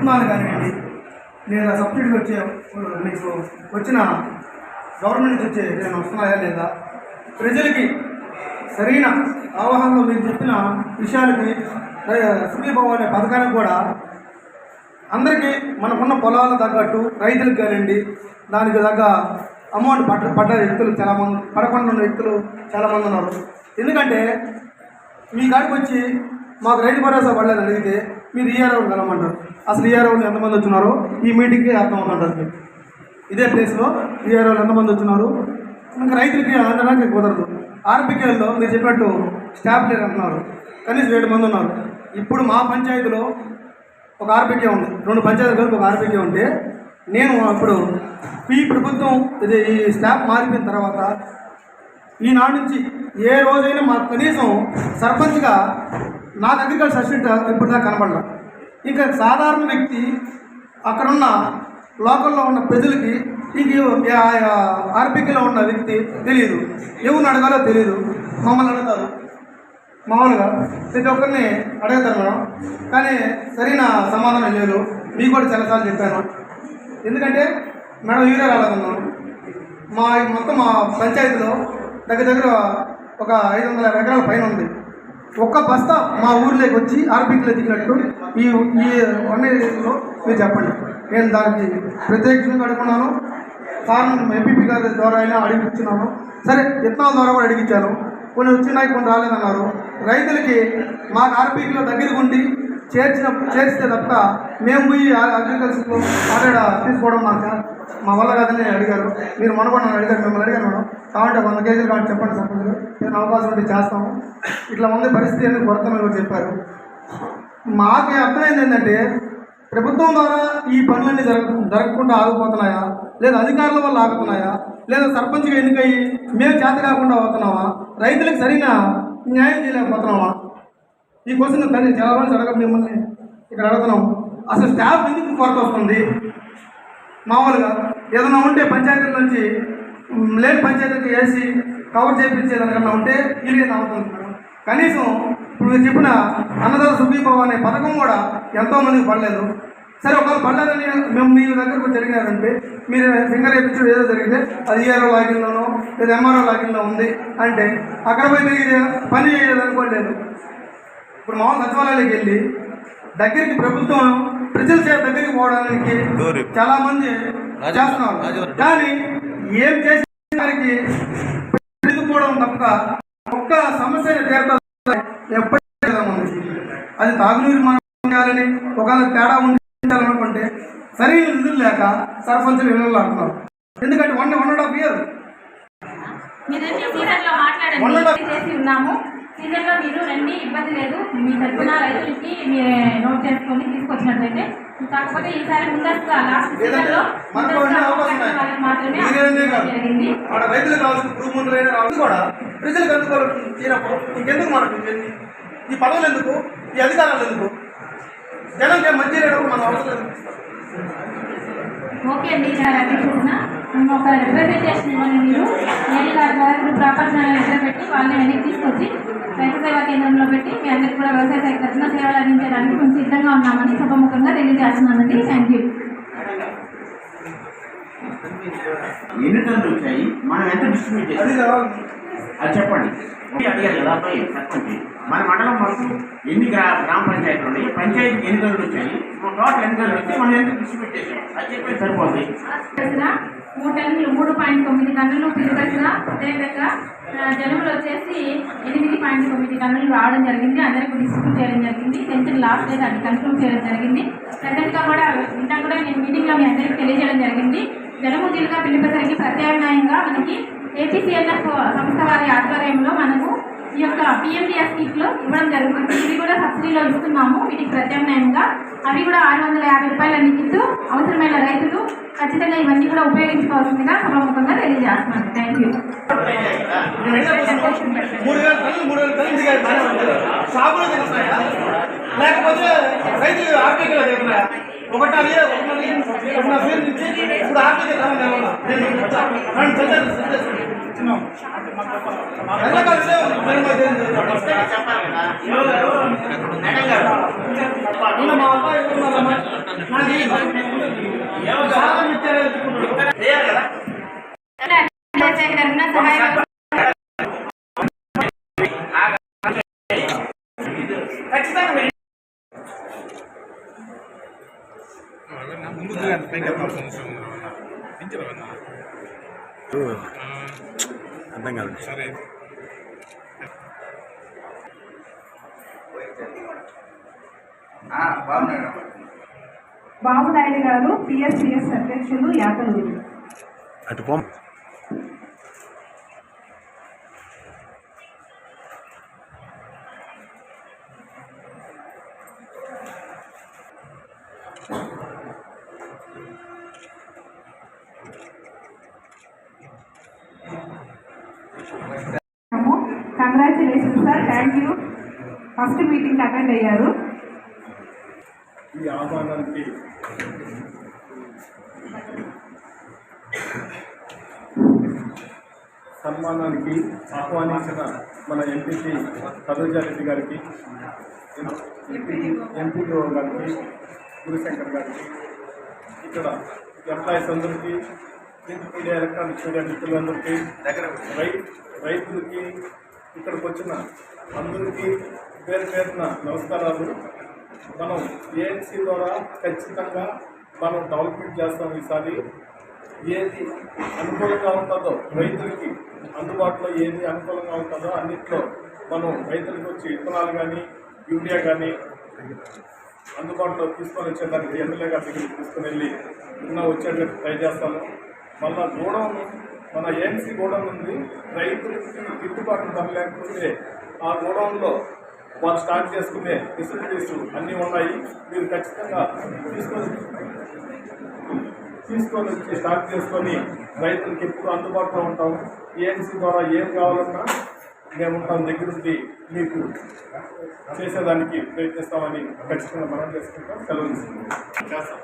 విత్తనాలు కానివ్వండి లేదా సబ్సిడీకి వచ్చే మీకు వచ్చిన గవర్నమెంట్ నుంచి వచ్చే నేను వస్తున్నాయా లేదా? ప్రజలకి సరైన అవగాహనలో మీరు చెప్పిన విషయాలకి సుఖీభావం అనే పథకానికి కూడా అందరికీ మనకున్న పొలాలకు తగ్గట్టు రైతులకు కానివ్వండి దానికి తగ్గ అమౌంట్ పట్ట పడ్డ వ్యక్తులు చాలామంది పడకుండా ఉన్న వ్యక్తులు చాలామంది ఉన్నారు. ఎందుకంటే మీ కాడికి వచ్చి మాకు రైతు భరోసా పడలేదు అడిగితే మీరు ఈఆర్ఓ కలమంటారు అసలు ఈఆర్ఓలు ఎంతమంది వచ్చినారో ఈ మీటింగ్కి అర్థం అవుతుంటారు మీకు. ఇదే ప్లేస్లో ఈఆర్ఓలు ఎంతమంది వచ్చినారు? ఇంకా రైతులకి అందడానికి కుదరదు. ఆర్బికేల్లో మీరు చెప్పినట్టు స్టాఫ్ లేరు అంటున్నారు. కనీసం ఏడు మంది ఉన్నారు. ఇప్పుడు మా పంచాయతీలో ఒక ఆర్బికే ఉంది. రెండు పంచాయతీ కలిపి ఒక ఆర్బికే ఉంటే నేను అప్పుడు ఈ ప్రభుత్వం ఇది ఈ స్టాఫ్ మారిపోయిన తర్వాత ఈనాడు నుంచి ఏ రోజైనా మాకు కనీసం సర్పంచ్గా నాకు అగ్రికల్చర్ అసిస్టెంట్ ఇప్పుడు దాకా కనపడలా ఇంకా సాధారణ వ్యక్తి అక్కడున్న లోకల్లో ఉన్న ప్రజలకి ఇంక ఆర్పికలో ఉన్న వ్యక్తి తెలియదు. ఎవరిని అడగాలో తెలియదు. మమ్మల్ని అడుగుతారు. మామూలుగా ప్రతి ఒక్కరిని అడుగుతారు మనం. కానీ సరైన సమాధానం లేదు. మీకు కూడా చాలాసార్లు చెప్పాను. ఎందుకంటే మేడం యూరియా రాలేదన్నాను మా మొత్తం మా పంచాయతీలో దగ్గర దగ్గర ఒక ఐదు వందల ఎకరాల పైన ఉంది. ఒక్క బస్తా మా ఊర్లోకి వచ్చి ఆర్బీకి దిగినట్టు ఈ ఈ వన్ ఇయర్లో మీరు చెప్పండి. నేను దానికి ప్రత్యేకంగా అడుగుకున్నాను కారణం ఎంపీపీ గారి ద్వారా అయినా అడిగిస్తున్నాను సరే విత్తనాల ద్వారా కూడా అడిగించాను కొన్ని వచ్చినాయి కొన్ని రాలేదన్నారు. రైతులకి మాకు ఆర్బీక్లో దగ్గరకు ఉండి చేర్చిన చేర్చితే తప్ప మేము పోయి అగ్రికల్చర్లో అక్కడ తీసుకోవడం మాకు మా వల్ల కాదని అడిగారు. మీరు మొన్న అడిగారు మిమ్మల్ని అడిగాను మేడం. కావాలంటే వంద కేజీలు కావాలి చెప్పండి సర్పంచ్ నేను అవకాశం ఉంటే చేస్తాము. ఇట్లా ఉంది పరిస్థితి అని కొరత మీరు చెప్పారు. మాకు అర్థమైంది ఏంటంటే ప్రభుత్వం ద్వారా ఈ పనులన్నీ జరగ జరగకుండా ఆగిపోతున్నాయా? లేదా అధికారుల వల్ల ఆగుతున్నాయా? లేదా సర్పంచ్గా ఎన్నికయ్యి మేము చేత కాకుండా అవుతున్నావా రైతులకు సరైన న్యాయం చేయలేకపోతున్నావా ఈ క్వశ్చన్ కానీ చాలా రోజులు అడగ మిమ్మల్ని ఇక్కడ అడుగుతున్నాం. అసలు స్టాఫ్ ఎందుకు కొరత వస్తుంది? మామూలుగా ఏదైనా ఉంటే పంచాయతీల నుంచి లేని పంచాయతీకి వేసి కవర్ చేయించేదానికన్నా ఉంటే క్లియర్ అవుతుంది కనీసం ఇప్పుడు మీరు చెప్పిన అన్నదాత సుఖీభావ అనే పథకం కూడా ఎంతో మందికి పడలేదు. సరే ఒకవేళ పడలేదని మేము మీ దగ్గరకు జరిగినారంటే మీరు ఫింగర్ వేయించడం ఏదో జరిగితే అది ఈఆర్ఓ లాగిన్లోనో లేదా ఎంఆర్ఓ లాగిన్లో ఉంది అంటే అక్కడ పోయి మీరు పని చేయలేదనుకోలేదు ఇప్పుడు మామూలు సచివాలయాలకు వెళ్ళి దగ్గరికి ప్రభుత్వం ప్రజల చేత దగ్గరికి పోవడానికి చాలా మంది చేస్తున్నారు. కానీ ఏం చేసే వారికి ఎదుర్కోవడం తప్ప ఒక్క సమస్యని తీరుతా ఎప్పటికీ అది తాగునీరు మనం చేయాలని ఒకవేళ తేడా ఉండాలనుకుంటే సరైన నిధులు లేక సర్పంచులు ఇళ్ళు అంటున్నారు ఎందుకంటే one one and half year మొన్న- ఇది చేసి ఉన్నాము. సీజన్లో మీరు రండి ఇబ్బంది లేదు. మీ తరఫున రైతులకి మీరు నోట్ చేసుకొని తీసుకొచ్చినట్లయితే. కాకపోతే ఈసారి ముందస్తుగా లాస్ట్ సీజన్లో వాళ్ళకి మాత్రమే. జరిగింది. రైతులకు కావాల్సిన కూడా ప్రజలకు అందుకోవాలి తీరప్పుడు ఇంకెందుకు మనకు ఇవన్నీ? ఈ పదవులు ఎందుకు? ఈ అధికారాలు ఎందుకు? జనంకి మంచి మనం అవసరం ఓకే అండి ఒక రిప్రజెంటేషన్ ఇవ్వండి మీరు ఏడీ గారి ద్వారా ఇప్పుడు ప్రాపర్ లెటర్ పెట్టి వాళ్ళని వెనక్కి తీసుకొచ్చి రైతు సేవా కేంద్రంలో పెట్టి మీ అందరికీ కూడా వ్యవసాయ శాఖ తరఫున సేవలు అందించడానికి మేము సిద్ధంగా ఉన్నామని సభముఖంగా తెలియజేస్తున్నానండి. థ్యాంక్ యూ ఎన్ని టన్నులు వచ్చాయి? మనం ఎంత డిస్ట్రిబ్యూట్ చేసాం అది చెప్పండి. అడిగారు కదా అబ్బాయి చెప్పండి. మన మండలం మనకు ఎన్ని గ్రా గ్రామ పంచాయతీలు ఉన్నాయి? పంచాయతీ ఎన్ని టన్నులు వచ్చాయి? మన టోటల్ ఎన్ని టన్నులు వచ్చి మనం ఎంత డిస్ట్రిబ్యూట్ చేసాం అది చెప్పేది సరిపోతుంది మూడు టన్నులు మూడు పాయింట్ తొమ్మిది టన్నులు పిల్లి అదేవిధంగా జనములు వచ్చేసి ఎనిమిది పాయింట్ తొమ్మిది టన్నులు రావడం జరిగింది. అందరికీ డిస్ట్రిబ్యూట్ చేయడం జరిగింది. టెన్త్ లాస్ట్ డేట్ అది కన్ఫర్మ్ చేయడం జరిగింది. ప్రజెంట్గా కూడా ఇంత కూడా నేను మీటింగ్లో మీ అందరికీ తెలియజేయడం జరిగింది. జనము జనముద్దులుగా పిలిపేసరికి ప్రత్యామ్నాయంగా మనకి ఏపీసీఎన్ఎఫ్ సంస్థ వారి ఆధ్వర్యంలో మనకు ఈ యొక్క పిఎండిఎస్ కిట్లు ఇవ్వడం జరుగుతుంది. ఇవి కూడా సబ్సిడీలో ఇస్తున్నాము. వీటికి ప్రత్యామ్నాయంగా అవి కూడా ఆరు వందల యాభై రూపాయల కిట్లు అవసరమైన రైతులు ఖచ్చితంగా ఇవన్నీ కూడా ఉపయోగించుకోవాల్సిందిగా సభాముఖంగా తెలియజేస్తున్నాను. థ్యాంక్ యూ లేకపోతే రైతులు ఒకటి ఇప్పుడు ఆర్థిక కాలం ఏమన్నా నేను చెప్తా. రండి, చదవండి, చదవండి. చిన్నాం. వెళ్ళకాలి, లేవు. మరి మరి ఏం చేయాలి? చెప్పాలి కదా మేడం గారు ఉన్న మా అబ్బాయి ఉన్నారమ్మా. నాకు ఈ సాధన ఇచ్చారే చెప్పుకుంటున్నాడు. చేయాలి కదా చంద్రశేఖర్ తరఫున సహాయ ఖచ్చితంగా ముందుగా పైకి అర్థం కాదు సరే. బాబు నాయుడు గారు పిఎస్సిఎస్ అధ్యక్షులు అటు congratulation sir thank you first meeting attend అయ్యారు. ఈ ఆహ్వానానికి సన్మానానికి ఆహ్వానించిన మన ఎంపీపీ సరోజారెడ్డి గారికి ఎంపీడీఓ గారికి గురుశంకర్ గారికి ఇక్కడ ఎంప్లాయీస్ అందరికీ ప్రింట్ మీడియా ఎలక్ట్రానిక్ మీడియా మిత్రులందరికీ రై రైతులకి ఇక్కడికి వచ్చిన అందరికీ పేరు పేరున నమస్కారాలు. మనం ఏఎన్సీ ద్వారా ఖచ్చితంగా మనం డెవలప్మెంట్ చేస్తాం ఈసారి. ఏది అనుకూలంగా ఉంటుందో రైతులకి అందుబాటులో ఏది అనుకూలంగా ఉంటుందో అన్నిట్లో మనం రైతులకు వచ్చి విత్తనాలు కానీ యూరియా కానీ అందుబాటులో తీసుకొని వచ్చేదానికి ఎమ్మెల్యే గారి దగ్గరికి తీసుకుని వెళ్ళి నిన్న వచ్చేటట్టు ట్రై చేస్తాను మళ్ళా గోడౌన్ మన ఏఎంసీ గోడౌన్ ఉంది. రైతులకి గిట్టుబాటు ధర లేకపోతే ఆ గోడౌన్లో వాళ్ళు స్టార్ట్ చేసుకునే ఫెసిలిటీస్ అన్నీ ఉన్నాయి. మీరు ఖచ్చితంగా తీసుకొని తీసుకొని వచ్చి స్టార్ట్ చేసుకొని రైతులకి ఎప్పుడు అందుబాటులో ఉంటాం. ఏఎంసీ ద్వారా ఏం కావాలన్నా మేము ఉంటాం దగ్గరుండి మీకు చేసేదానికి ప్రయత్నిస్తామని ఖచ్చితంగా మనం చేసుకుంటాం. సెలవు చేస్తాం. చేస్తాం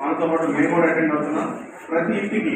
మనతో పాటు మేము కూడా అటెండ్ అవుతున్నాం. ప్రతి ఇంటికి